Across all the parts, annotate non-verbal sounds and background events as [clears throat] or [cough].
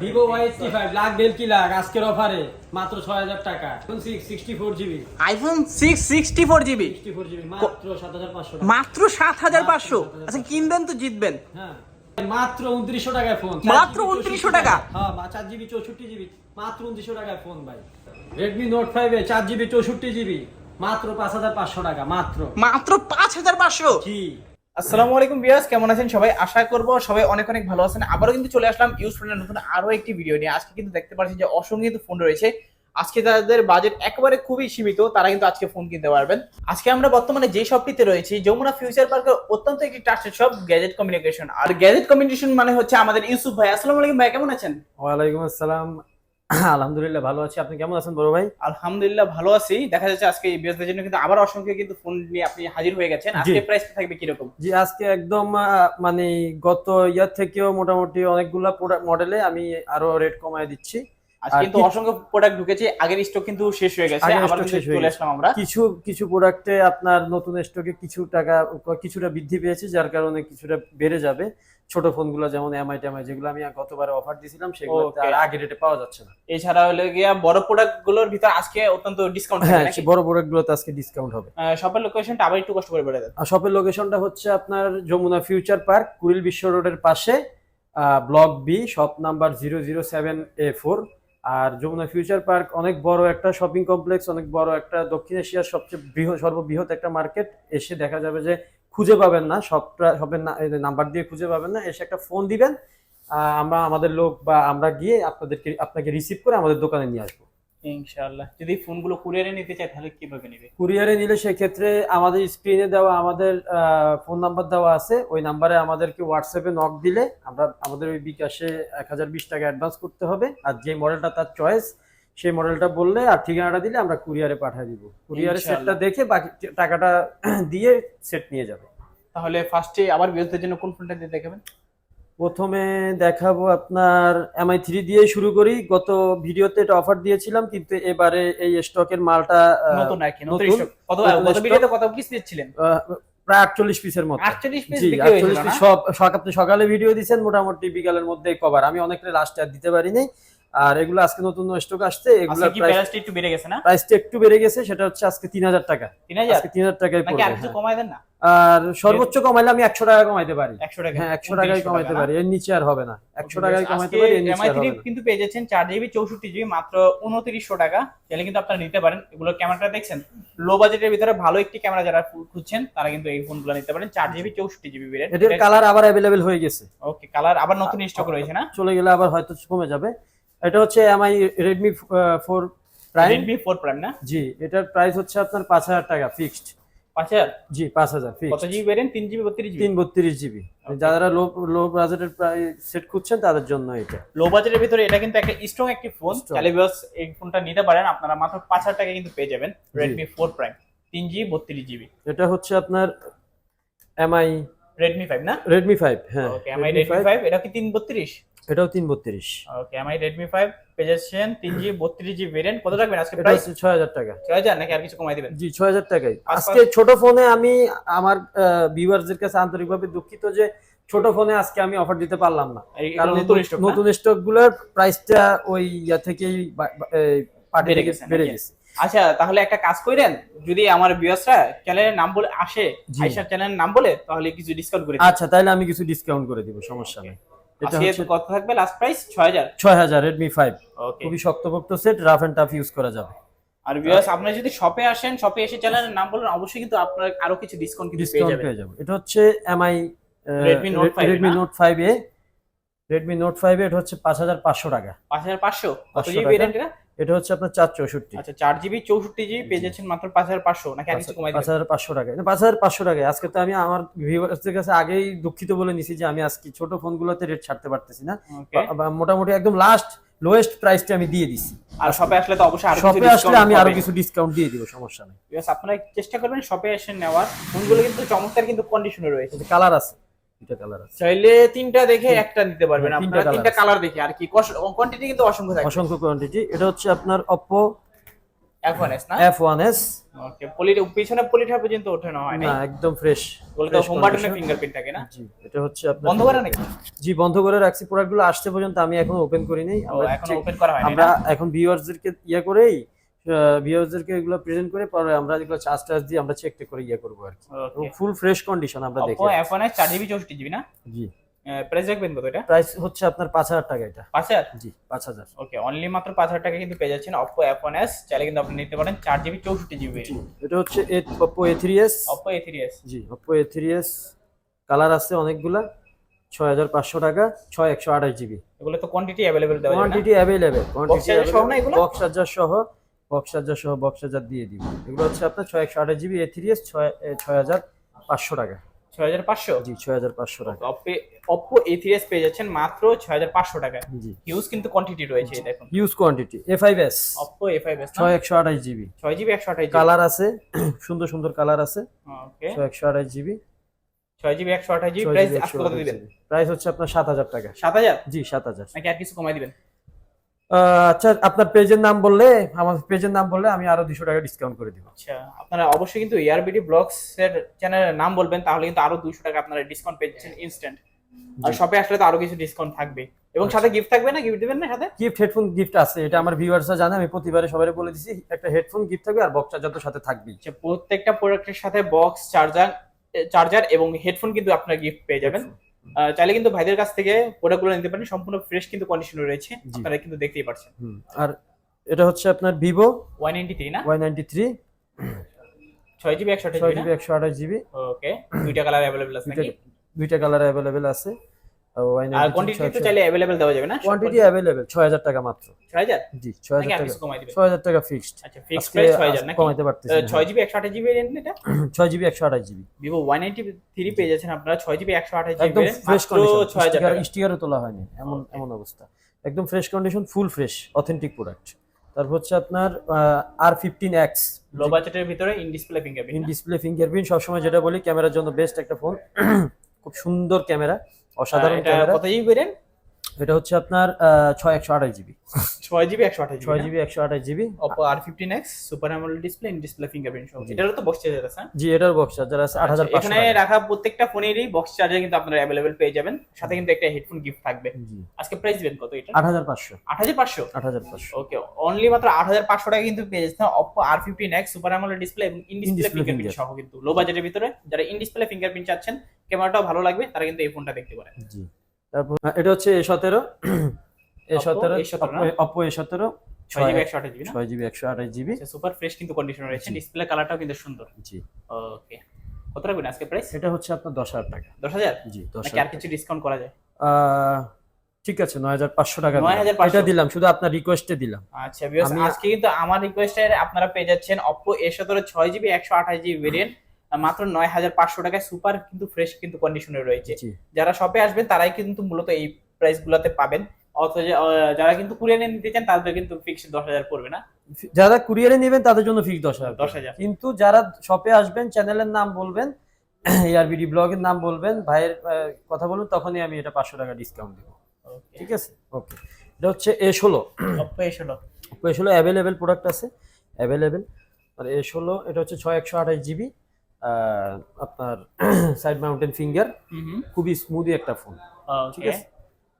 Vivo Y eighty five lakh দেড় কি লাখ আজকের অফারে মাত্র ছয় হাজার টাকা। Six sixty four GB iPhone six sixty four GB sixty four GB মাত্র সাত হাজার পাঁচশো মাত্র সাত হাজার পাঁচশো? আচ্ছা কিনবেন তো জিতবেন। হ্যাঁ। মাত্র উনত্রিশশো টাকায় ফোন মাত্র 2900 টাকা? হ্যাঁ চার জিবি চৌষট্টি জিবি মাত্র উনত্রিশশো টাকায় ফোন ভাই। রেডমি নোট ফাইভে চার জিবি চৌষট্টি জিবি মাত্র পাঁচ হাজার পাঁচশো টাকা মাত্র। মাত্র পাঁচ হাজার পাঁচশো? আসসালামু আলাইকুম বিয়াস কেমন আছেন সবাই? আশা করব সবাই অনেক অনেক ভালো আছেন। আবারও কিন্তু চলে আসলাম ইউজ ফোনের নতুন আরও একটি ভিডিও নিয়ে। আজকে কিন্তু দেখতে পাচ্ছেন যে অসংখ্য ফোন রয়েছে। আজকে যাদের বাজেট একেবারে খুবই সীমিত, তারা কিন্তু আজকে ফোন কিনতে পারবেন। আজকে আমরা বর্তমানে যে শপটিতে রয়েছি, যমুনা ফিউচার পার্কের অত্যন্ত একটি ট্রাস্টেড শপ গ্যাজেট কমিউনিকেশন আর গ্যাজেট কমিউনিকেশন মানে হচ্ছে আমাদের ইউসুফ ভাই। আসসালামু আলাইকুম ভাই, কেমন আছেন? ওয়ালাইকুম আসসালাম। আলহামদুলিল্লাহ ভালো আছি। আপনি কেমন আছেন বড় ভাই? আলহামদুলিল্লাহ ভালো আছি। দেখা যাচ্ছে আজকে এই বিয়াসদের জন্য কিন্তু আবার অসংখ্য কিন্তু ফোন নিয়ে আপনি হাজির হয়ে গেছেন। আজকে প্রাইস থাকবে কি রকম জি আজকে একদম মানে গত ইয়ার থেকেও মোটামুটি অনেকগুলা মডেলে আমি আরও রেট কমায় দিচ্ছি। আজকে কিন্তু অসংখ্য প্রোডাক্ট ঢুকেছে আগের স্টক কিন্তু শেষ হয়ে গেছে আবার চলে। আসলাম আমরা। কিছু কিছু প্রোডাক্টে আপনার নতুন স্টকে কিছু টাকা কিছুটা বৃদ্ধি পেয়েছে যার কারণে কিছুটা বেড়ে যাবে। ছোট ফোনগুলো যেমন এমআই টেমআই যেগুলো আমি গতবারে অফার দিয়েছিলাম সেগুলো আর আগে রেটে পাওয়া যাচ্ছে না। এছাড়া হলে গিয়া বড় প্রোডাক্টগুলোর ভিতর আজকে অত্যন্ত ডিসকাউন্ট হ্যাঁ বড় প্রোডাক্ট গুলোতে আজকে ডিসকাউন্ট হবে। শপের লোকেশনটা আবার একটু কষ্ট করে বলে দেন শপের লোকেশনটা হচ্ছে আপনার যমুনা ফিউচার পার্ক কুড়িল বিশ্ব রোডের পাশে block B shop number zero zero seven A four R Jamuna future park অনেক বড় একটা শপিং কমপ্লেক্স, অনেক বড় একটা দক্ষিণ এশিয়ার সবচেয়ে বৃহৎ সর্ববৃহৎ একটা মার্কেট। এসে দেখা যাবে যে খুঁজে পাবেন না, সবটা, সবের নাম্বার দিয়ে খুঁজে পাবেন না। এসে একটা ফোন দিবেন আমরা, আমাদের লোক বা আমরা গিয়ে আপনাদেরকে, আপনাকে রিসিভ করে আমাদের দোকানে নিয়ে আসব। ইনশাআল্লাহ। যদি ফোনগুলো কুরিয়ারে নিতে চাই তাহলে কীভাবে নেবে? কুরিয়ারে নিলে সেক্ষেত্রে আমাদের স্ক্রিনে দেওয়া আমাদের ফোন নাম্বার দেওয়া আছে। ওই নাম্বারে আমাদেরকে হোয়াটসঅ্যাপে নক দিলে আমরা আমাদের ওই বিকাশে এক হাজার বিশ টাকা অ্যাডভান্স করতে হবে। আর যে মডেলটা তার চয়েস সেই মডেলটা বললে আর ঠিকানাটা দিলে আমরা কুরিয়ারে পাঠিয়ে দিব। কুরিয়ারে। সেটটা দেখে বাকি টাকাটা [clears throat] দিয়ে সেট নিয়ে যাবে। তাহলে ফার্স্টে আবার বিয়াসদের জন্য কোন ফোনটা দিয়ে দেখাবেন? প্রথমে দেখাবো আপনার এমআই থ্রি দিয়ে শুরু করি। গত ভিডিওতে এটা অফার দিয়েছিলাম কিন্তু এবারে এই স্টকের মালটা নতুন আর কি নতুন গত ভিডিওতে কত পিস দিচ্ছিলেন? প্রায় আটচল্লিশ পিসের মতো। 48 পিস জি বিক্রি হয়েছিল আটচল্লিশ পিস সব আপনি সকালে ভিডিও দিচ্ছেন মোটামুটি বিকালের মধ্যে কভার আমি অনেকটা লাস্ট আর দিতে পারিনি। আর এগুলো আজকে নতুন স্টক আসছে এগুলো কি প্রাইসটা একটু বেড়ে গেছে না? প্রাইসটা একটু বেড়ে গেছে সেটা হচ্ছে আজকে তিন হাজার টাকা। 3000 আজকে তিন হাজার টাকায় নাকি পড়বে আর কিছু হ্যাঁ। কমায় দেন না? আর সর্বোচ্চ কমাইলে আমি একশো টাকা কমাইতে পারি। 100 টাকা। হ্যাঁ একশো টাকায় কমাইতে পারি এর নিচে আর হবে না। একশো টাকায় কমাইতে পারি এর নিচে আর হবে না। কিন্তু পেয়ে যাচ্ছেন চার জিবি চৌষট্টি জিবি মাত্র উনত্রিশশো টাকা। চাইলে কিন্তু আপনারা নিতে পারেন। এগুলো ক্যামেরাটা দেখছেন? লো বাজেটের ভিতরে ভালো একটি ক্যামেরা যারা খুঁজছেন তারা কিন্তু এই ফোনগুলো নিতে পারেন। চার জিবি চৌষট্টি জিবি এটার কালার আবার অ্যাভেলেবেল হয়ে গেছে। ওকে কালার আবার নতুন স্টক রয়েছে না? চলে গেলে আবার হয়তো কমে যাবে। এটা হচ্ছে Mi Redmi four prime Redmi four prime না? জি এটার প্রাইস হচ্ছে আপনার পাঁচ হাজার টাকা ফিক্সড পাঁচ হাজার? জি পাঁচ হাজার কত জিবি তিন জিবি বত্রিশ তিন বত্রিশ জিবি যারা লো লো বাজেটের সেট খুঁজছেন তাদের জন্য এটা। লো বাজেটের ভিতরে এটা কিন্তু একটা স্ট্রং একটি ফোন. এই ফোনটা নিতে পারেন। আপনারা মাত্র পাঁচ হাজার টাকা কিন্তু পেয়ে যাবেন রেডমি ফোর প্রাইম তিন জিবি বত্রিশ জিবি এটা হচ্ছে আপনার এমআই রেডমি ফাইভ না? রেডমি ফাইভ হ্যাঁ। Okay Mi Redmi Redmi five এটা কি তিন বত্রিশ? এটাও তিন বত্রিশ। ওকে এমআই রেডমি ফাইভ পেয়ে যাচ্ছেন তিন জিবি বত্রিশ জিবি ভেরিয়েন্ট কত রাখবেন আজকে প্রাইস ছয় হাজার টাকা। ছয় হাজার? নাকি আর কিছু কমাই দিবেন? জি ছয় হাজার টাকায়। পাঁচ আজকে ছোট ফোনে আমি আমার ভিউয়ারদের কাছে আন্তরিকভাবে দুঃখিত যে ছোট ফোনে আজকে আমি অফার দিতে পারলাম না। কারণ নতুন স্টকগুলোর প্রাইসটা ওই ইয়া থেকেই বেড়ে গেছে বেড়ে গেছে। আচ্ছা তাহলে একটা কাজ করেন। যদি আমার ভিউয়ার্সরা চ্যানেলের নাম বলে আসে জি। আইসার চ্যানেলের নাম বলে তাহলে কিছু ডিসকাউন্ট করে। আচ্ছা তাহলে আমি কিছু ডিসকাউন্ট করে দিব সমস্যা নেই। আজকে কত থাকবে? লাস্ট প্রাইস ছয় হাজার ছয় হাজার রেডমি ফাইভ ওকে খুবই শক্তপোক্ত set rough and tough use করা যাবে। আর ভিউয়ার্স আপনারা যদি শপে আসেন শপে এসে চ্যানেলের নাম বলেন অবশ্যই কিন্তু আপনারা আরও কিছু ডিসকাউন্ট কিন্তু পেয়ে যাবেন। যাবে। এটা হচ্ছে এমআই Redmi Note 5 রেডমি না? Note five A Redmi note five এটা হচ্ছে পাঁচ হাজার পাঁচশো টাকা। পাঁচ হাজার পাঁচশো? কত জিবি এটা? এটা হচ্ছে আপনার চার চৌষট্টি। আচ্ছা চার জিবি চৌষট্টি জিবি পেয়ে যাচ্ছেন মাত্র পাঁচ হাজার পাঁচশো নাকি আর কিছু কমাই পাঁচ হাজার পাঁচশো টাকা পাঁচ হাজার পাঁচশো টাকায়। আজকে তো আমি আমার ভিউয়ার্সদের কাছে আগেই দুঃখিত বলে নিছি যে আমি আজকে ছোট ফোনগুলোতে রেট ছাড়তে পারতেছি না। মোটামুটি একদম লাস্ট লোয়েস্ট প্রাইসটা আমি দিয়ে দিছি। আর শপে আসলে তো অবশ্যই আরও কিছু শপে আসলে ডিসকাউন্ট আমি আরও কিছু ডিসকাউন্ট দিয়ে দিব সমস্যা নেই। আপনারা চেষ্টা করবেন শপে এসে নেওয়ার। ফোনগুলো কিন্তু চমৎকার কিন্তু কন্ডিশনে রয়েছে। কালার আছে। দুটা কালার আছে। চাইলে তিনটা দেখে একটা নিতে পারবেন আপনারা তিনটা কালার দেখে। আর কি কোয়ান্টিটি কিন্তু অসংখ্য থাকবে। অসংখ্য কোয়ান্টিটি এটা হচ্ছে আপনার এফ এস না? ওকে পলি পিছনে পলিটা পর্যন্ত ওঠানো হয় না একদম ফ্রেশ বলে তো হোম বাটনে ফিঙ্গারপ্রিন্ট থাকে না? জি এটা হচ্ছে আপনার বন্ধ করে নাকি? জি বন্ধ করে রাখছি। প্রোডাক্টগুলো আসছে পর্যন্ত আমি এখনও ওপেন করি নাই আমরা এখনও ওপেন করা হয়নি আমরা? এখন ভিউয়ার্সদেরকে ইয়ে করেই ভিউয়ারদেরকে এগুলো প্রেজেন্ট করে পরে আমরা যেগুলো চার্জ টাচ দিয়ে আমরা চেক করে ইয়ে করব আর কি। ফুল ফ্রেশ কন্ডিশন আমরা দেখি এখন আর চার জিবি চৌষট্টি জিবি না? জি। প্রাইস রাখবেন কত এটা? প্রাইস হচ্ছে আপনার পাঁচ হাজার টাকা এটা। পাঁচ হাজার? জি পাঁচ হাজার। ওকে অনলি মাত্র পাঁচ হাজার টাকা কিন্তু পেয়ে যাচ্ছেন অপো এফ ওয়ান এস চাইলে কিন্তু আপনি নিতে পারেন চার জিবি চৌষট্টি জিবি এটা হচ্ছে Oppo A three S Oppo A three S G Oppo A three S colour আছে অনেকগুলা। ছয় হাজার পাঁচশো টাকা ছয় একশো আঠাশ জিবি এগুলো তো quantity available quantity available quantity box charger সহ। বক্স চার্জার সহ বক্স চার্জার দিয়ে দিব। এগুলো হচ্ছে আপনার ছয় একশো আঠাশ জিবি এ থ্রি এস ছয় ছয় হাজার পাঁচশো টাকা। 6500 জি ছয় হাজার পাঁচশো টাকা। Oppo Oppo A3s পেয়ে যাচ্ছেন মাত্র 6500 টাকায় জি। হিউজ কিন্তু কোয়ান্টিটি রয়েছে এই দেখুন। Huge quantity A five S Oppo A5s না? ছয় একশো আঠাশ জিবি। 6 GB 128 GB. কালার আছে সুন্দর সুন্দর কালার আছে। ছয় একশো আঠাশ জিবি। 6 জিবি 128 জিবি প্রাইস আজকে কত দিবেন প্রাইস হচ্ছে আপনার সাত হাজার টাকা। 7000 জি সাত হাজার। নাকি আর কিছু কমাই দিবেন? আচ্ছা আপনার পেজের নাম বললে আমার পেজের নাম বললে আমি আরও দুশো টাকা ডিসকাউন্ট করে দিব। আচ্ছা আপনারা অবশ্যই কিন্তু এআরবিডি ব্লগস এর চ্যানেলের নাম বলবেন তাহলে কিন্তু আরও 200 টাকা আপনারা ডিসকাউন্ট পেয়েছেন ইনস্ট্যান্ট আর শপে আসলে তো আরও কিছু ডিসকাউন্ট থাকবে। এবং সাথে গিফট থাকবে না? গিফট দিবেন না সাথে? গিফট হেডফোন গিফট আছে এটা আমার ভিউয়ার্সরা জানে আমি প্রতিবারে সবাই বলে দিছি একটা হেডফোন গিফট থাকবে আর বক্স চার্জার তো সাথে থাকবেই। আচ্ছা প্রত্যেকটা প্রোডাক্টের সাথে বক্স চার্জার চার্জার এবং হেডফোন কিন্তু আপনারা গিফট পেয়ে যাবেন। চাইলে কিন্তু ভাইদের কাছ থেকে প্রোডাক্টগুলো নিতে পারেন। সম্পূর্ণ ফ্রেশ কিন্তু কন্ডিশনে রয়েছে। আপনারা কিন্তু দেখতেই পাচ্ছেন আর এটা হচ্ছে আপনার ভিভো ওয়ান নাইনটি থ্রি না? Y ninety three. ছয় জিবি একশো ছয় জিবি একশো আঠাশ জিবি ওকে দুইটা কালার অ্যাভেলেবেল আছে দুইটা কালার অ্যাভেলেবেল আছে। আর কোয়ান্টিটি তো চাইলে অ্যাভেলেবল দেওয়া যাবে না? কোয়ান্টিটি টাকা মাত্র। জি ছয় নাকি হাজার আর টাকা ফিক্সড আচ্ছা প্রাইস নাকি? কমাইতে এটা? [clears throat] পেয়ে যাচ্ছেন আপনারা। একদম ফ্রেশ কন্ডিশন স্টিকারও তোলা হয়নি। এমন এমন অবস্থা। একদম fresh condition full fresh authentic product তারপর হচ্ছে আপনার আর ফিফটিন এক্স লো বাজেটের ভিতরে in display in display fingerprint সবসময় যেটা বলি ক্যামেরার জন্য বেস্ট একটা ফোন [clears throat] খুব সুন্দর ক্যামেরা। অসাধারণ ক্যামেরা। কত বেরেন এটা হচ্ছে আপনার ছয় একশো আঠাশ জিবি। ছয় জিবি একশো আঠাশ ছয় জিবি একশো আঠাশ GB. Oppo R15X super AMOLED display in display fingerprint সহ। এটারও তো বক্স চার্জার আছে হ্যাঁ? জি এটার বক্স চার্জার আছে আট হাজার আচ্ছা, এখানে রাখা প্রত্যেকটা ফোনেরই বক্স চার্জার কিন্তু আপনারা অ্যাভেলেবেল পেয়ে যাবেন। সাথে কিন্তু একটা হেডফোন গিফট থাকবে। আজকে প্রাইস দিবেন কত এটা? আট হাজার পাঁচশো। আট হাজার পাঁচশো? আট হাজার পাঁচশো। ওকে অনলি মাত্র আট হাজার পাঁচশো টাকা কিন্তু পেয়ে যাচ্ছেন Oppo R15X super AMOLED display এবং ইন ডিসপ্লে ফিঙ্গারপ্রিন্ট সহ কিন্তু। লো বাজেটের ভিতরে যারা ইন ডিসপ্লে ফিঙ্গারপ্রিন্ট চাচ্ছেন ক্যামেরাটাও ভালো লাগবে তারা কিন্তু এই ফোনটা দেখতে পারেন। জি। তারপর আহ, এটা হচ্ছে এ সতেরো। এ সতেরো অপো এ সতেরো। ছয় জিবি একশো আঠাশ জিবি ছয় জিবি একশো আঠাশ জিবি সুপার ফ্রেশ কিন্তু কন্ডিশন রয়েছে। ডিসপ্লে কালারটাও কিন্তু সুন্দর। জি। ওকে কত রাখবেন আজকে প্রাইস এটা হচ্ছে আপনার দশ হাজার টাকা। দশ হাজার? জি দশ হাজার আর কিছু ডিসকাউন্ট করা যায়? ঠিক আছে নয় হাজার পাঁচশো টাকা দিলাম। 9,500 এটা দিলাম শুধু আপনার রিকোয়েস্টে দিলাম। আচ্ছা আজকে কিন্তু আমার রিকোয়েস্টে আপনারা পেয়ে যাচ্ছেন Oppo A17 ছয় জিবি একশো আঠাশ জিবি ভেরিয়েন্ট মাত্র নয় হাজার পাঁচশো টাকায় সুপার কিন্তু ফ্রেশ কিন্তু কন্ডিশনে রয়েছে। যারা শপে আসবেন তারাই কিন্তু মূলত এই প্রাইস গুলাতে পাবেন। অথচ যারা কিন্তু কুরিয়ারে নিতে চান তাদের কিন্তু ফিক্স দশ হাজার পড়বে না। যারা কুরিয়ারে নেবেন তাদের জন্য ফিক্স দশ হাজার দশ হাজার। কিন্তু যারা শপে আসবেন চ্যানেলের নাম বলবেন [coughs] এআরবিডি ব্লগের নাম বলবেন ভাইয়ের কথা বলুন তখনই আমি এটা পাঁচশো টাকা ডিসকাউন্ট দেবো। ঠিক আছে? ওকে এটা হচ্ছে এ [coughs] ষোলো। Oppo A16 এ ষোলো অ্যাভেলেবেল প্রোডাক্ট আছে। অ্যাভেলেবেল আর এ ষোলো এটা হচ্ছে ছয় একশো আঠাশ জিবি আপনার সাইড মাউন্টেন ফিঙ্গার খুবই স্মুদি একটা ফোন ঠিক আছে?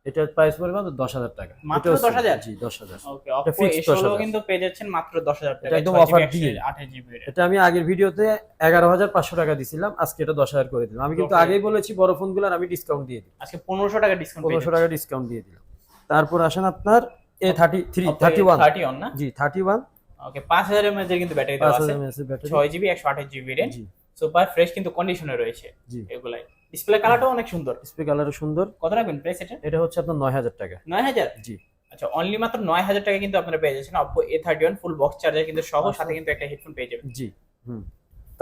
এটার প্রাইস পড়বে মাত্র দশ হাজার টাকা। মাত্র এটাও 10,000? জি দশ হাজার। ওকে এটা A16 10,000 কিন্তু পেয়ে যাচ্ছেন মাত্র দশ হাজার টাকা। একদম offer দিয়ে। আঠাশ জিবি এটা আমি আগের ভিডিওতে এগারো হাজার পাঁচশো টাকা দিছিলাম আজকে এটা দশ হাজার করে দিলাম। আমি কিন্তু আগেই বলেছি বড় ফোনগুলোর আমি ডিসকাউন্ট দিয়ে দিই আজকে পনেরোশো টাকা ডিসকাউন্ট পনেরোশো টাকা ডিসকাউন্ট দিয়ে দিলাম। তারপর আসেন আপনার A thirty three thirty one thirty one না? জি থার্টি ওয়ান ওকে পাঁচ হাজার এমএএচ এর কিন্তু ব্যাটারি দেওয়া আছে। হাজার এমএএস ব্যাটারি ছয় জিবি একশো আঠাশ জিবি রেঞ্জ জি সুপার ফ্রেশ কিন্তু কন্ডিশনে রয়েছে এগুলাই। ডিসপ্লে কালারটাও অনেক সুন্দর। ডিসপ্লে কালারও সুন্দর। কত রাখবেন প্রাইস এটা? এটা হচ্ছে আপনার নয় হাজার টাকা। নয় হাজার? জি। আচ্ছা অনলি মাত্র নয় হাজার টাকা কিন্তু আপনারা পেয়ে যাচ্ছেন। Oppo A thirty one full box charger কিন্তু সহ আচ্ছা। সাথে কিন্তু একটা হেডফোন পেয়ে যাবেন। জি হুম।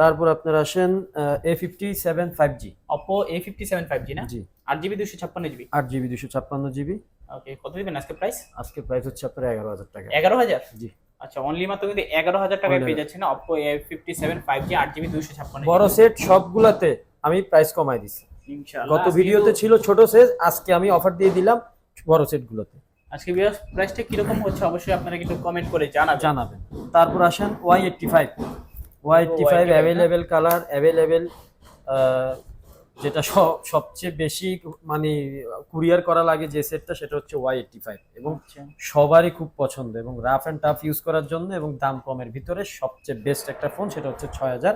তারপর আপনার আসেন A fifty seven five G Oppo A fifty seven five G না? জি। আট জিবি দুশো ছাপ্পান্ন জিবি? আট জিবি দুশো ছাপ্পান্ন জিবি। ওকে কত দিবেন আজকে প্রাইস আজকে প্রাইস হচ্ছে আপনার এগারো হাজার টাকা। এগারো হাজার? জি। আচ্ছা অনলি মাত্র কিন্তু এগারো হাজার টাকায় পেয়ে যাচ্ছেন Oppo A fifty seven five G আট জিবি দুশো ছাপ্পান্ন বড় সেট সবগুলাতে আমি প্রাইস কমাই দিছি। ইনশাআল্লাহ গত ভিডিওতে ছিল ছোট সেট আজকে আমি অফার দিয়ে দিলাম বড় সেটগুলোতে আজকে বিয়াস প্রাইসটা কীরকম হচ্ছে অবশ্যই আপনারা কিন্তু কমেন্ট করে জানাবেন। জানাবেন। তারপর আসেন Y eighty five Y eighty five Y85 না? অ্যাভেলেবেল কালার অ্যাভেলেবেল যেটা সব- সবচেয়ে বেশি মানে কুরিয়ার করা লাগে যে সেটটা সেটা হচ্ছে ওয়াই এইটটি ফাইভ এবং আচ্ছা। সবারই খুব পছন্দ এবং রাফ অ্যান্ড টাফ ইউজ করার জন্য এবং দাম কমের ভিতরে সবচেয়ে বেস্ট একটা ফোন সেটা হচ্ছে ছয় হাজার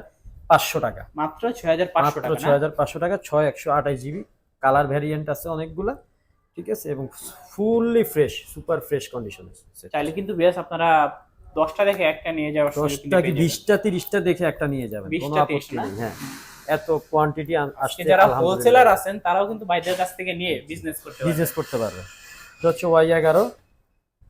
পাঁচশো টাকা। মাত্র ছয় হাজার পাঁচশো মাত্র টাকা ছয় হাজার পাঁচশো টাকা ছয় একশো আঠাশ জিবি কালার ভ্যারিয়েন্ট আছে অনেকগুলা ঠিক আছে? এবং ফুললি ফ্রেশ সুপার ফ্রেশ কন্ডিশনে চাইলে কিন্তু বেশ আপনারা দশটা দেখে একটা নিয়ে যাওয়ার সুযোগ দশটা কি বিশটা তিরিশটা দেখে একটা নিয়ে যাবেন কোনো 20টা, আপত্তি নেই হ্যাঁ। এত কোয়ান্টিটি আসছে যারা হোলসেলার আছেন তারাও কিন্তু বাইরের কাছ থেকে নিয়ে বিজনেস করতে পারবে। বিজনেস করতে পারবে। এটা হচ্ছে ওয়াই এগারো।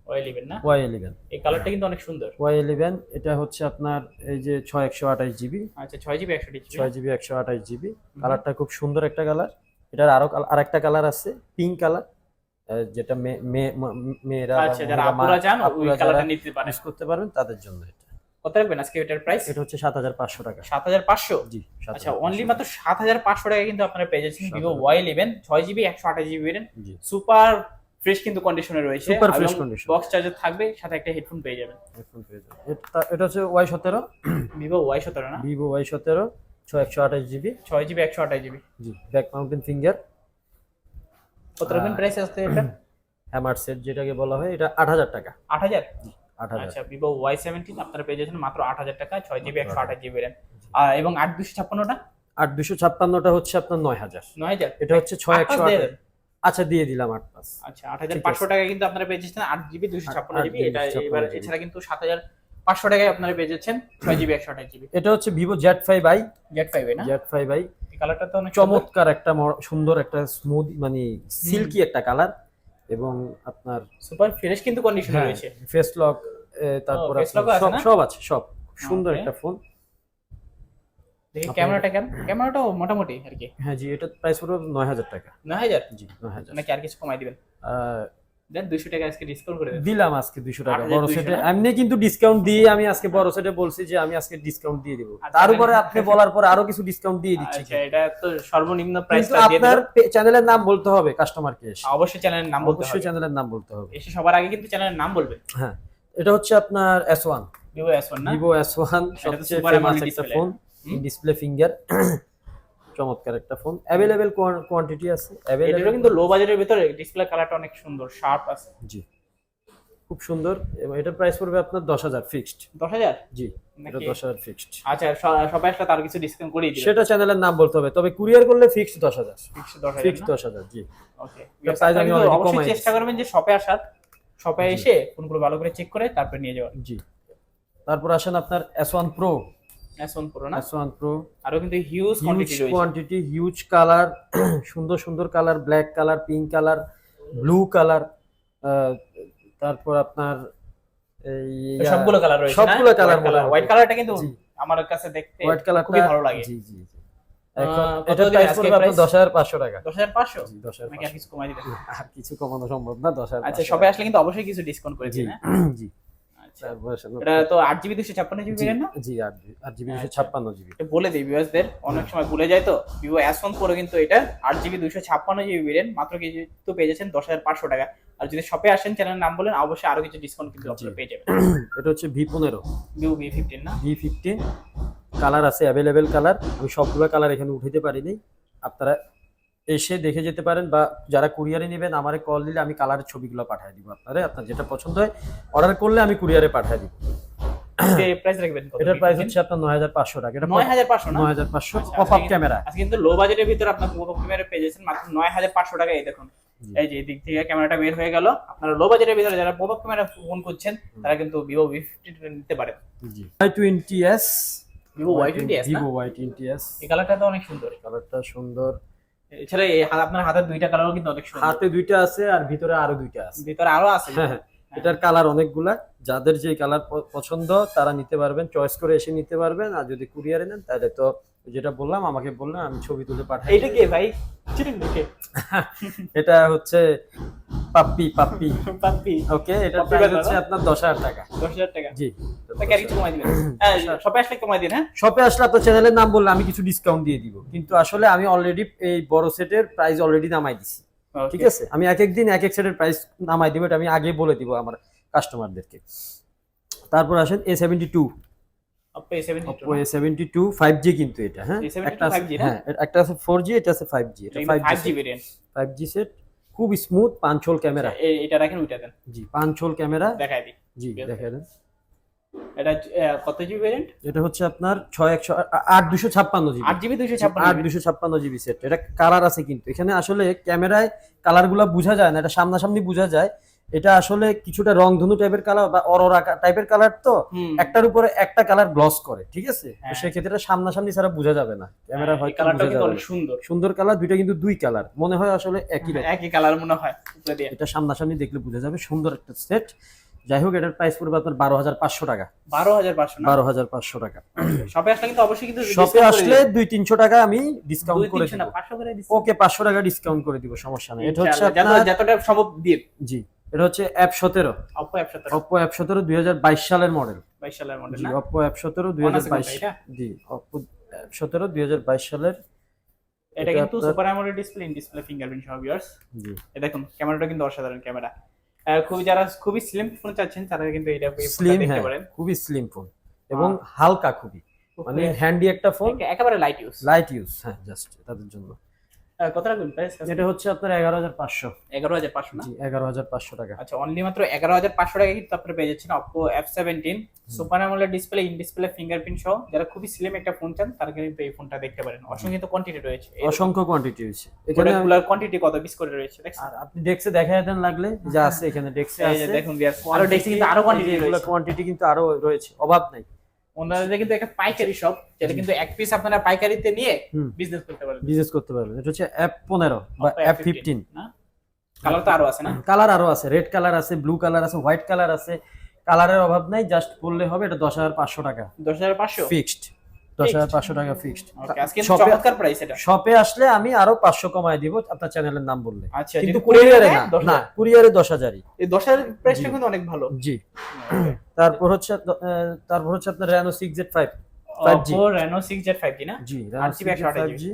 ওয়াই লিবেন না? ওয়াই ইলেভেন এই কালারটা কিন্তু অনেক সুন্দর। ওয়াই ইলেভেন এটা হচ্ছে আপনার এই যে ছয় একশো আঠাশ জিবি। আচ্ছা ছয় জিবি একশো ছয় জিবি একশো আঠাশ জিবি। কালারটা খুব সুন্দর একটা কালার এটার আরও আরেকটা কালার আছে পিঙ্ক কালার যেটা মেয়েরা আচ্ছা যারা আপুরা চান ওই আপুরা যারা নিতে পারেন। করতে পারবেন তাদের জন্য এটা। কত রাখবেন আজকে এটার প্রাইস এটা হচ্ছে সাত হাজার পাঁচশো টাকা। সাত হাজার পাঁচশো? জি আচ্ছা অনলি মাত্র সাত হাজার পাঁচশো টাকা কিন্তু আপনারা পেয়ে যাচ্ছেন ভিভো ওয়াই ইলেভেন ছয় জিবি একশো আঠাশ জিবি সুপার ফ্রেশ কিন্তু কন্ডিশনে রয়েছে। Super fresh condition। Box charger থাকবে সাথে একটা হেডফোন পেয়ে যাবেন। এখন পেয়ে যাবেন। এটা- এটা হচ্ছে ওয়াই সতেরো। ভিভো ওয়াই সতেরো না? ভিভো ওয়াই সতেরো ছয় একশো আঠাশ জিবি ছয় জিবি একশো আঠাশ জিবি জি ব্যাক মাউন্টেন ফিঙ্গার কত রাখবেন প্রাইস আসতে এটা? [clears throat] হ্যামার সেট যেটাকে বলা হয় এটা আট হাজার টাকা। আট হাজার? আচ্ছা ভিভো ওয়াই সেভেন্টিন আপনারা পেয়ে যাচ্ছেন মাত্র আট হাজার টাকা ছয় জিবি একশো আঠাশ জিবি র্যাম এবং আট দুশো ছাপ্পান্নটা? আট দুশো ছাপ্পান্নটা হচ্ছে আপনার নয় হাজার। নয় হাজার? এটা হচ্ছে ছয় একশো। আচ্ছা দিয়ে দিলাম আট পাঁচ। আচ্ছা আট হাজার পাঁচশো। টাকা কিন্তু আপনারা পেয়ে যাচ্ছেন আট জিবি দুশো ছাপ্পান্ন জিবি এটা এবার এছাড়া কিন্তু সাত হাজার পাঁচশো টাকায় আপনারা পেয়ে যাচ্ছেন ছয় জিবি একশো আঠাশ জিবি এটা হচ্ছে Vivo Z five I Z five না? জেড ফাইভ আই কালারটা তো অনেক চমৎকার একটা সুন্দর একটা স্মুথ মানে সিল্কি একটা কালার এবং আপনার সুপার ফ্রেশ কিন্তু কন্ডিশন হ্যাঁ রয়েছে। ফেস লক তারপর সব সব আছে সব। সুন্দর একটা ফোন দেখি ক্যামেরাটা কেমন? ক্যামেরাটাও মোটামুটি আর কি। হ্যাঁ জি এটা প্রাইস পড়বে নয় হাজার টাকা। নয় হাজার? জি নয় হাজার। নাকি আর কিছু কমাই দিবেন? দেন দুশো টাকা আজকে ডিসকাউন্ট করে দিলাম আজকে দুইশো টাকা 8200 বড় সেটে। এমনি কিন্তু ডিসকাউন্ট দিয়ে আমি আজকে বড় সেটে বলছি যে আমি আজকে ডিসকাউন্ট দিয়ে দিব। আচ্ছা, তার উপরে আপনি বলার পর আরও কিছু ডিসকাউন্ট দিয়ে দিচ্ছি। আচ্ছা এটা তো সর্বনিম্ন কিন্তু প্রাইসটা দিয়ে আপনার চ্যানেলের নাম বলতে হবে কাস্টমারকে এসে। অবশ্যই চ্যানেলের নাম বলতে অবশ্যই হবে। চ্যানেলের নাম বলতে হবে। এসে সবার আগে কিন্তু চ্যানেলের নাম বলবে। হ্যাঁ এটা হচ্ছে আপনার এস ওয়ান ভিভো এস না? ভিভো এস ওয়ান তো সবচেয়ে ফেমাস একটা ফোন ডিসপ্লে ফিঙ্গার চমৎকার একটা ফোন অ্যাভেলেবেল কোয়ান্টিটি আছে অ্যাভেলেবেল কিন্তু লো বাজেটের ভিতরে ডিসপ্লে কালারটা অনেক সুন্দর শার্প আছে। জি। খুব সুন্দর এবং এটার প্রাইস পড়বে আপনার দশ হাজার ফিক্সড দশ হাজার? জি এটা? দশ হাজার ফিক্সড আচ্ছা সবাই আসলে তার কিছু ডিসকাউন্ট দিবেন সেটা চ্যানেলের নাম বলতে হবে তবে কুরিয়ার করলে ফিক্সড দশ হাজার। ফিক্স ফিক্সড দশ হাজার জি। ওকে অবশ্যই চেষ্টা করবেন যে শপে আসার। শপে এসে ফোনগুলো ভালো করে চেক করে তারপর নিয়ে যাওয়ার। জি। তারপর আসেন আপনার S one pro S one না? এস ওয়ান আরও কিন্তু হিউজ হিউজ কোয়ান্টিটি রয়েছে। কোয়ান্টিটি হিউজ কালার সুন্দর সুন্দর colour black colour pink colour blue colour তারপর আপনার এই সবগুলো কালার রয়েছে সবগুলো কালার হোয়াইট কালারটা কিন্তু আমার কাছে দেখতে হোয়াইট কালার খুবই ভালো লাগে। জি জি জি। আহ, এখন কত এটা প্রাইস পড়বে আপনার price? দশ হাজার পাঁচশো টাকা। দশ হাজার পাঁচশো? জি, দশ হাজার নাকি আর কিছু কমাই দিবেন আর কিছু কমানো সম্ভব না দশ হাজার আচ্ছা সবাই আসলে কিন্তু অবশ্যই কিছু ডিসকাউন্ট করে দিন? জি। আচ্ছা এটা তো আট জিবি দুশো ছাপ্পান্ন জিবি জি না? জি আট জি আট জিবি দুশো আচ্ছা। ছাপ্পান্ন জিবি। বলে দিই ভিউয়ার্সদের অনেক সময় ভুলে যায় তো। ভিভো এস ওয়ান প্রো কিন্তু এটা আট জিবি দুশো ছাপ্পান্ন জিবি ভেরিয়েন্ট মাত্র কিন্তু পেয়ে যাচ্ছেন দশ হাজার পাঁচশো টাকা। আর যদি শপে আসেন চ্যানেলের নাম বলেন অবশ্যই আরও কিছু ডিসকাউন্ট কিন্তু আপনারা পেয়ে যাবেন। [clears throat] এটা হচ্ছে ভি পনেরো। ভিভো ভি ফিফটিন না? ভি ফিফটিন কালার আছে অ্যাভেলেবেল কালার আমি সবগুলো কালার এখানে উঠাতে পারিনি। আপনারা এসে দেখে যেতে পারেন বা যারা কুরিয়ারে নেবেন আমারে কল দিলে আমি কালারের ছবিগুলো পাঠিয়ে দিব আপনারা। আপনার যেটা পছন্দ হয় অর্ডার করলে আমি কুরিয়ারে পাঠিয়ে দিব। প্রাইস রাখবেন কত? এটার প্রাইস হচ্ছে আপনার নয় হাজার পাঁচশো টাকা। এটা না? আচ্ছা, পপ আপ ক্যামেরা আজকে কিন্তু লো বাজেটের ভিতরে ক্যামেরা পেয়ে যাচ্ছেন মাত্র টাকা। এই দেখুন এই যে এই দিক থেকে ক্যামেরাটা বের হয়ে গেল। আপনারা লো বাজেটের ভিতরে যারা ক্যামেরা ফোন করছেন তারা কিন্তু ভিভো ভি ফিফটিন নিতে পারেন জি। ভিভো ভিভো এই কালারটা তো অনেক সুন্দর। কালারটা সুন্দর। এছাড়া এই আপনার হাতের দুইটা কালারও কিন্তু অনেক সুন্দর। হাতে দুইটা আছে আর ভিতরে আরও দুইটা আছে। ভিতরে আরও আছে। হ্যাঁ হ্যাঁ। এটার কালার অনেকগুলা। যাদের যে কালার পছন্দ তারা নিতে পারবেন চয়েস করে এসে নিতে পারবেন। আর যদি কুরিয়ারে নেন তাহলে তো যেটা বললাম আমাকে বললাম আমি ছবি তুলে পাঠাই। এটা কে ভাই? দেখে [laughs] এটা হচ্ছে পাপ্পি পাপ্পি। পাপ্পি। ওকে এটা প্রাইস হচ্ছে আপনার দশ হাজার টাকা। দশ হাজার টাকা? জি। তাকে আর কিছু কমাই দিবেন? হ্যাঁ সবাই আসলে কমাই দিন হ্যাঁ? শপে আসলে আপনার চ্যানেলের নাম বললে আমি কিছু ডিসকাউন্ট দিয়ে দিব। কিন্তু আসলে আমি অলরেডি এই বড় সেটের প্রাইস অলরেডি নামাই দিছি। ঠিক আছে? আমি এক এক দিন এক এক সেটের প্রাইস নামাই দিব এটা আমি আগে বলে দিব আমার কাস্টমারদেরকে তারপর আসেন A seventy two Oppo A72 Oppo A72 5G কিন্তু এটা হ্যাঁ? A72 একটা আছে 5G না? হ্যাঁ একটা আছে 4G এটা আছে 5G এটা এটা 5G 5G variant 5G set খুব স্মুথ পাঁচ ক্যামেরা। এটা রাখেন ওইটা দেন। জি পাঁচ ক্যামেরা। দেখাই দিই। জি আছে। দেখেন এটা কত জিবি ভেরিয়েন্ট এটা হচ্ছে আপনার ছয় একশো আট দুশো ছাপ্পান্ন জিবি আট জিবি আট ছাপ্পান্ন দুশো ছাপ্পান্ন জিবি সেট এটা কালার আছে কিন্তু। এখানে আসলে ক্যামেরায় কালারগুলা বোঝা যায় না এটা সামনাসামনি বোঝা যায়। এটা আসলে কিছুটা রংধনু টাইপের কালার বা অরোরা টাইপের কালার তো একটার উপরে একটা কালার গ্লস করে ঠিক আছে? তো হ্যাঁ। সেক্ষেত্রে সামনাসামনি ছাড়া বোঝা যাবে না। ক্যামেরা হয়তো কালারটা কিন্তু অনেক সুন্দর। সুন্দর কালার দুইটা কিন্তু দুই কালার মনে হয় আসলে একই রকম। একই কালার মনে হয় এটা সামনাসামনি দেখলে বোঝা যাবে সুন্দর একটা সেট যাই হোক এটার প্রাইস পড়বে আপনার বারো হাজার পাঁচশো টাকা। বারো হাজার পাঁচশো বারো হাজার পাঁচশো টাকা। শপে আসলে কিন্তু অবশ্যই কিন্তু শপে আসলে দুই তিনশো টাকা আমি ডিসকাউন্ট করে দিব। পাঁচশো ওকে পাঁচশো টাকা ডিসকাউন্ট করে দিব সমস্যা নেই। এটা হচ্ছে যতটা সম্ভব দিয়ে। জি। এটা হচ্ছে অ্যাপ সতেরো। অপো অ্যাপ সতেরো। অপো অ্যাপ সতেরো দুই হাজার বাইশ সালের মডেল। বাইশ সালের মডেল অপো অ্যাপ সতেরো দুই হাজার বাইশ জি অপো অ্যাপ সতেরো দুই হাজার বাইশ সালের এটা কিন্তু super AMOLED display in display fingerprint সহ ভিউয়ার্স জি। দেখুন ক্যামেরাটা কিন্তু অসাধারণ ক্যামেরা খুবই যারা খুবই স্লিম ফোন চাচ্ছেন তারা কিন্তু এটা স্লিম দেখতে হ্যাঁ পারেন। খুবই স্লিম ফোন এবং হালকা খুবই। মানে হ্যান্ডি একটা ফোন একেবারে লাইট ইউজ লাইট ইউজ হ্যাঁ জাস্ট তাদের জন্য। কত রাখবেন প্রাইস এটা হচ্ছে আপনার এগারো হাজার পাঁচশো। এগারো হাজার পাঁচশো না? এগারো হাজার পাঁচশো টাকা। আচ্ছা অনলি মাত্র এগারো হাজার পাঁচশো টাকা কিন্তু আপনারা পেয়ে যাচ্ছেন Oppo F seventeen super display in display fingerprint সহ। যারা খুবই স্লিম একটা ফোন চান তারা কিন্তু এই ফোনটা দেখতে পারেন। অসংখ্য কোয়ান্টিটি রয়েছে। অসংখ্য কোয়ান্টিটি এখানে কোয়ান্টিটি কত পিস করে রয়েছে আর আপনি দেন লাগলে যা আছে এখানে আছে। দেখুন আরও দেখছি কিন্তু আরও কোয়ান্টিটি রয়েছে। কোয়ান্টিটি কিন্তু আরও রয়েছে অভাব নাই। ওনাদের কিন্তু একটা পাইকারি শপ যেটা কিন্তু এক পিস আপনারা পাইকারিতে নিয়ে। বিজনেস করতে পারবেন। বিজনেস করতে পারবেন। এটা হচ্ছে অ্যাপ পনেরো বা অ্যাপ ফিফটিন না? কালার তো আরও আছে না? কালার আরও আছে। রেড কালার আছে ব্লু কালার আছে হোয়াইট কালার আছে। কালারের অভাব নাই জাস্ট বললে হবে এটা দশ হাজার পাঁচশো টাকা। দশ হাজার পাঁচশো? ফিক্সড দশ হাজার পাঁচশো টাকা ফিক্সড শপে আসলে আমি আরও পাঁচশো কমায় দিব আপনার চ্যানেলের নাম বললে। আচ্ছা কিন্তু কুরিয়ারে না না কুরিয়ারে দশ হাজারই। দশ হাজার প্রাইসটা জি। কিন্তু অনেক ভালো। জি। [clears throat] তারপর হচ্ছে তারপর হচ্ছে আপনার Reno six Z five 5G Oppo Reno 6Z 5G না? জি আঠাশ জি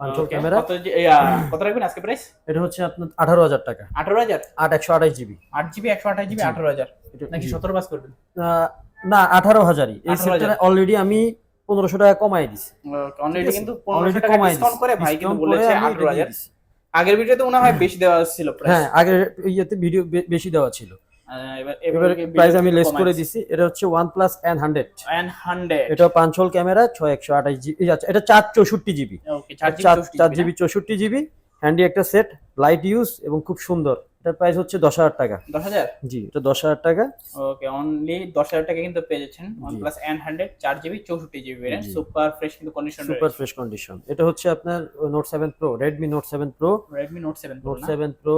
পাঁচশো ক্যামেরা কত জি- রাখবেন আজকে প্রাইস এটা হচ্ছে আপনার আঠারো হাজার টাকা। আঠারো হাজার? আট একশো আঠাশ জিবি আট জিবি একশো আঠাশ জিবি আঠারো হাজার। নাকি সতেরো পাস করবেন? আহ, না আঠারো হাজারই। এই 18,000 সেক্টরে অলরেডি আমি পনেরোশো টাকা কমাই দিছি। অলরেডি কিন্তু পনেরোশো টাকা ডিসকাউন্ট করে ভাই কিন্তু বলেছে আঠারো হাজার। আগের ভিডিওতে মনে হয় বেশি দেওয়া ছিল হ্যাঁ আগের ইয়েতে ভিডিও বেশি দেওয়া ছিল। এবার প্রাইস আমি লেস করে দিছি। এটা হচ্ছে one plus N hundred and hundred এটা পাঁচশোল ক্যামেরা ছয় একশো আঠাশ জিবি এটা চার চৌষট্টি জিবি। ওকে চার চার জিবি চার জিবি চৌষট্টি জিবি। হ্যান্ডি একটা সেট লাইট ইউজ এবং খুব সুন্দর। এটার প্রাইস হচ্ছে দশ হাজার টাকা। দশ হাজার? জি এটা দশ হাজার টাকা। ওকে অনলি দশ হাজার টাকা কিন্তু পেয়ে যাচ্ছেন। জি। প্লাস এন হান্ড্রেড চার জিবি চৌষট্টি জিবি ভেরিয়েন্ট জি। সুপার ফ্রেশ কিন্তু কন্ডিশন সুপার ফ্রেশ কন্ডিশন এটা হচ্ছে আপনার note seven pro Redmi note seven pro Redmi note seven note seven pro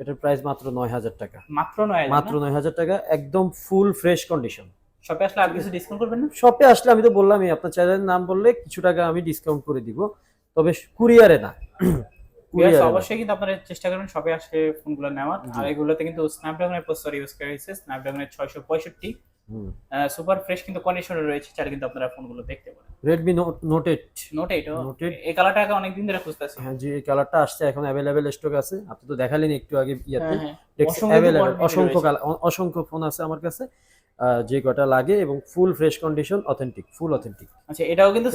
এটার প্রাইস মাত্র নয় হাজার টাকা। মাত্র নয় হাজার মাত্র নয় হাজার টাকা একদম ফুল ফ্রেশ কন্ডিশন শপে আসলে আর কিছু ডিসকাউন্ট করবেন না? শপে আসলে আমি তো বললামই আপনার চ্যানেলের নাম বললে কিছু টাকা আমি ডিসকাউন্ট করে দিব। তবে কুরিয়ারে না। অবশ্যই কিন্তু আপনারা চেষ্টা করবেন আসে ফোনগুলো নেওয়ার। আর এগুলোতে কিন্তু স্ন্যাপড্রাগনের প্রসেসর ইউজ করা হয়েছে স্ন্যাপড্রাগনের ছয়শো পঁয়ষট্টি। সুপার ফ্রেশ কিন্তু কন্ডিশনে রয়েছে চাইলে কিন্তু আপনারা ফোনগুলো দেখতে পারেন। Redmi note note eight note eight Note eight। এই কালারটা আগে অনেকদিন ধরে খুঁজতেছি। হ্যাঁ যে এই কালারটা আসছে এখন অ্যাভেলেবেল স্টক আছে। আপনি তো দেখালেন একটু আগে ইয়াতে। হ্যাঁ, হ্যাঁ। অসংখ্য অসংখ্য ফোন আছে আমার কাছে। যে কটা লাগে এবং full fresh condition authentic full authentic আচ্ছা এটাও কিন্তু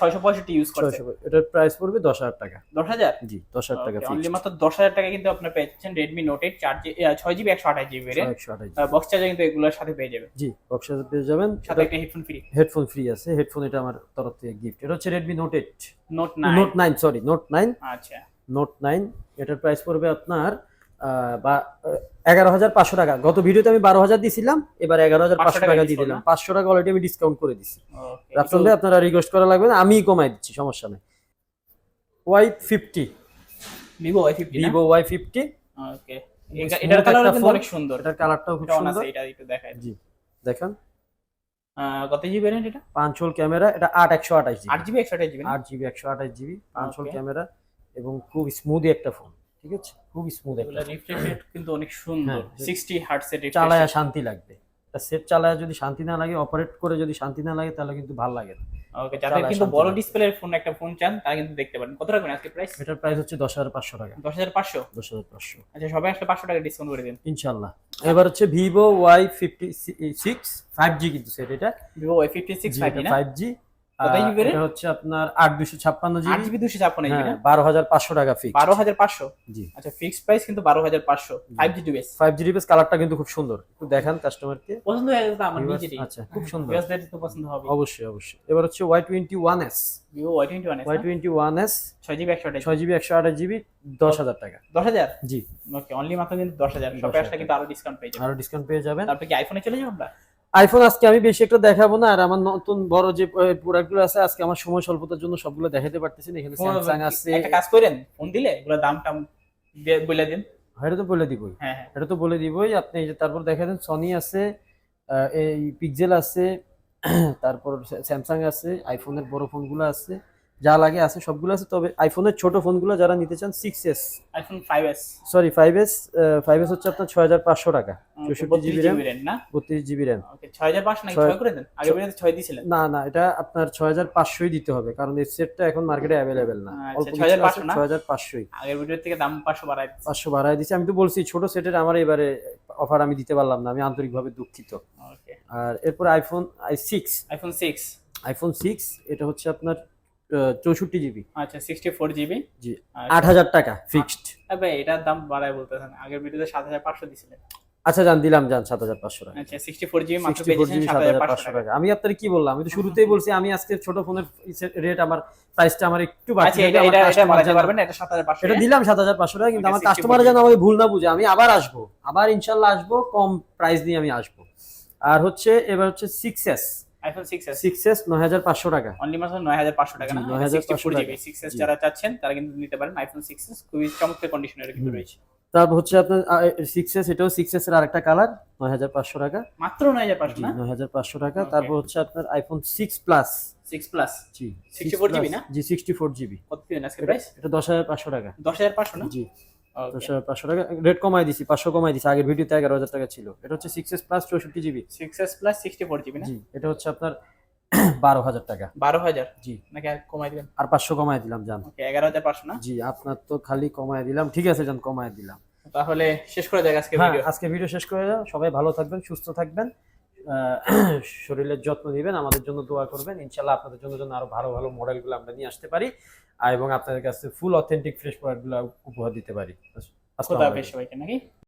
ছয়শো পঁয়ষট্টি ইউজ করছে। এটার প্রাইস পড়বে দশ হাজার টাকা। দশ হাজার? জি দশ হাজার টাকা অনলি মাত্র দশ হাজার টাকা কিন্তু আপনার পেয়েছেন জিবি একশো আঠাশ জিবি ভেরিয়েন্ট একশো আঠাশ বক্স চার্জার কিন্তু এগুলোর সাথে পেয়ে যাবেন। জি বক্স বক্সে পেয়ে যাবেন। সাথে একটা হেডফোন ফ্রি হেডফোন ফ্রি আছে। হেডফোন এটা আমার তরফ থেকে গিফট এটা হচ্ছে Redmi note eight note nine note nine sorry note nine আচ্ছা। নোট নাইন এটার প্রাইস পড়বে আপনার বা এগারো হাজার পাঁচশো টাকা। গত ভিডিওতে আমি বারো হাজার দিছিলাম এবার এগারো হাজার পাঁচশো টাকা দিয়ে দিলাম। পাঁচশো টাকা অলরেডি আমি ডিসকাউন্ট করে দিছি। Okay, রাফসান ভাই আপনারা রিকোয়েস্ট করা লাগবে না? আমিই কমাই দিচ্ছি সমস্যা নেই। Y fifty Vivo Y fifty Vivo Y fifty okay এটার কালার কিন্তু অনেক সুন্দর। এটার কালারটাও খুব সুন্দর। এটা একটু দেখায় জি দেখেন। কত জিবি ভ্যারিয়েন্ট এটা? পাঁচ হোল ক্যামেরা এটা আট একশো আঠাশ আট জিবি জিবি একশো আঠাশ জিবি আট জিবি একশো আঠাশ জিবি পাঁচ হোল ক্যামেরা এবং খুব স্মুদি একটা ফোন ঠিক আছে? খুব স্মুথ একটা রিফ্রেশ রেট কিন্তু অনেক সুন্দর। হ্যাঁ, সিক্সটি হার্টসের চালায়া শান্তি লাগবে। তা সেট চালায়া যদি শান্তি না লাগে অপারেট করে যদি শান্তি না লাগে তাহলে কিন্তু ভালো লাগে না। ওকে চালায় কিন্তু বড়। ডিসপ্লের ফোন একটা ফোন চান তারা কিন্তু দেখতে পারেন। কত রাখবেন আজকে প্রাইস এটার প্রাইস হচ্ছে দশ হাজার পাঁচশো টাকা। দশ হাজার পাঁচশো? দশ হাজার পাঁচশো। আচ্ছা সবাই আসলে পাঁচশো টাকা ডিসকাউন্ট করে দিন। ইনশাল্লাহ এবার হচ্ছে সিক্স ফাইভ জি কিন্তু সেট এটা। ফিফটি সিক্স ফাইভ না ফাইভ জি কত GB রে? এটা হচ্ছে আপনার আট দুশো ছাপ্পান্ন জিবি জিবি দুশো ছাপ্পান্ন জিবি হ্যাঁ বারো হাজার পাঁচশো টাকা ফিক্স বারো হাজার পাঁচশো? জি। আচ্ছা ফিক্সড প্রাইস কিন্তু বারো হাজার পাঁচশো। Five G device five G device কালারটা কিন্তু খুব সুন্দর। একটু দেখান কাস্টমারকে পছন্দ হয়ে গেছে আমার নিজেরই। আচ্ছা খুব সুন্দর। তো পছন্দ হবে। অবশ্যই অবশ্যই। এবার হচ্ছে Y twenty one S Vivo Y twenty one Y twenty one S ছয় জিবি একশো ছয় জিবি একশো আঠাশ জিবি দশ হাজার টাকা। দশ হাজার? জি। ওকে অনলি মাত্র কিন্তু দশ হাজার। সবাই 10,000 আসলে কিন্তু আরও ডিসকাউন্ট পেয়ে যাবে আরও ডিসকাউন্ট পেয়ে যাবেন। কি আইফোনে চলে যাব আমরা? আইফোন আজকে আমি বেশি একটা দেখাবো না আর আমার নতুন বড় যে প্রোডাক্টগুলো আছে আজকে আমার সময় স্বল্পতার জন্য সবগুলো দেখাতে পারতেছি না। এখানে স্যামসাং আছে। একটা কাজ করেন ফোন দিলে এগুলো দাম টাম বলে দিন। হ্যাঁ, এটা তো বলে দিবই। হ্যাঁ হ্যাঁ। এটা তো বলে দিবই। আপনি এই যে তারপর দেখা দেন সনি আছে এই পিক্সেল আছে [clears throat] তারপর স্যামসাং আছে আইফোনের বড় ফোনগুলো আছে। যা লাগে আছে সবগুলো আছে। তবে আইফোনের ছোট ফোনগুলো যারা নিতে চান six S iPhone five S sorry five S five S হচ্ছে আপনার ছয় হাজার পাঁচশো টাকা। চৌষট্টি জিবি র্যাম না? বত্রিশ জিবি র্যাম ওকে ছয় হাজার পাঁচশো ছয়- করে দেন? আগে বেরিয়ে ছয় দিয়েছিলেন না না এটা আপনার ছয় হাজার পাঁচশোই দিতে হবে কারণ এই সেটটা এখন মার্কেটে অ্যাভেলেবেল না। আচ্ছা, অল্প 6500 না? ছয় হাজার পাঁচশোই। আগের ভিডিও থেকে দাম পাঁচশো দিচ্ছি। পাঁচশো বাড়ায় দিচ্ছে। আমি তো বলছি ছোট সেটের আমার এবারে অফার আমি দিতে পারলাম না আমি আন্তরিকভাবে দুঃখিত। ওকে আর এরপর iPhone I six iPhone six iPhone six এটা হচ্ছে আপনার চৌষট্টি জিবি। আচ্ছা সিক্সটি ফোর জিবি। জি আট হাজার টাকা ফিক্সড ভাই এটার দাম বাড়ায় বলতেছেন আগের ভিডিওতে সাত হাজার পাঁচশো দিছিলেন। আচ্ছা জান দিলাম জান সাত হাজার পাঁচশো টাকা। আচ্ছা সিক্সটি ফোর জিবি মাত্র সাত হাজার পাঁচশো টাকা। আমি আপনার কি বললাম? আমি তো শুরুতেই বলছি আমি আজকে ছোট ফোনের রেট আমার প্রাইসটা আমার একটু বাড়তি আচ্ছা এটা এটা এটা বাড়াতে পারবেন এটা সাত হাজার পাঁচশো এটা দিলাম সাত হাজার পাঁচশো টাকা কিন্তু আমার কাস্টমার যেন আমাকে ভুল না বুঝে আমি আবার আসব। আবার ইনশাল্লাহ আসব কম প্রাইস দিয়ে আমি আসব। আর হচ্ছে এবার হচ্ছে six S iPhone six S six S নয় হাজার পাঁচশো টাকা। অনলি মাত্র নয় হাজার পাঁচশো টাকা না? 9,500 সিক্সটি ফোর টাকা। জিবি সিক্স এস জি। যারা চাচ্ছেন তারা কিন্তু নিতে পারেন আইফোন সিক্স এস খুবই চমৎকার কন্ডিশনের কিন্তু রয়েছে। তারপর হচ্ছে আপনার সিক্স এস এটাও সিক্স এস এর আরেকটা কালার নয় হাজার পাঁচশো টাকা। মাত্র নয় হাজার পাঁচশো না? নয় হাজার পাঁচশো টাকা। তারপর হচ্ছে আপনার iPhone six plus six plus জি 64 GB না? জি সিক্সটি ফোর জিবি কত দিবেন আজকে প্রাইস এটা দশ হাজার পাঁচশো টাকা। দশ হাজার পাঁচশো না? জি। পাঁচশো টাকা। রেট কমাই দিছি পাঁচশো কমাই দিছি। আগের ভিডিওতে এগারো হাজার টাকা ছিল। এটা হচ্ছে সিক্স এস প্লাস চৌষট্টি GB six S plus sixty four GB জি এটা হচ্ছে আপনার [clears throat] বারো হাজার টাকা। বারো হাজার? জি। নাকি আর কমাই দিবেন? আর পাঁচশো কমাই দিলাম জান। ওকে এগারো হাজার পাঁচশো না? জি আপনার তো খালি কমাই দিলাম। ঠিক আছে জান কমাই দিলাম। তাহলে শেষ করে দেখ আজকে হ্যাঁ ভিডিও আজকে ভিডিও শেষ করে দাও সবাই ভালো থাকবেন সুস্থ থাকবেন। [clears throat] শরীরের যত্ন নেবেন আমাদের জন্য দোয়া করবেন। ইনশাল্লাহ আপনাদের জন্য যেন আরও ভালো ভালো মডেলগুলো আমরা নিয়ে আসতে পারি এবং আপনাদের কাছে ফুল অথেন্টিক ফ্রেশ প্রোডাক্টগুলো উপহার দিতে পারি। আসসালামু আলাইকুম। সবাইকে নাকি?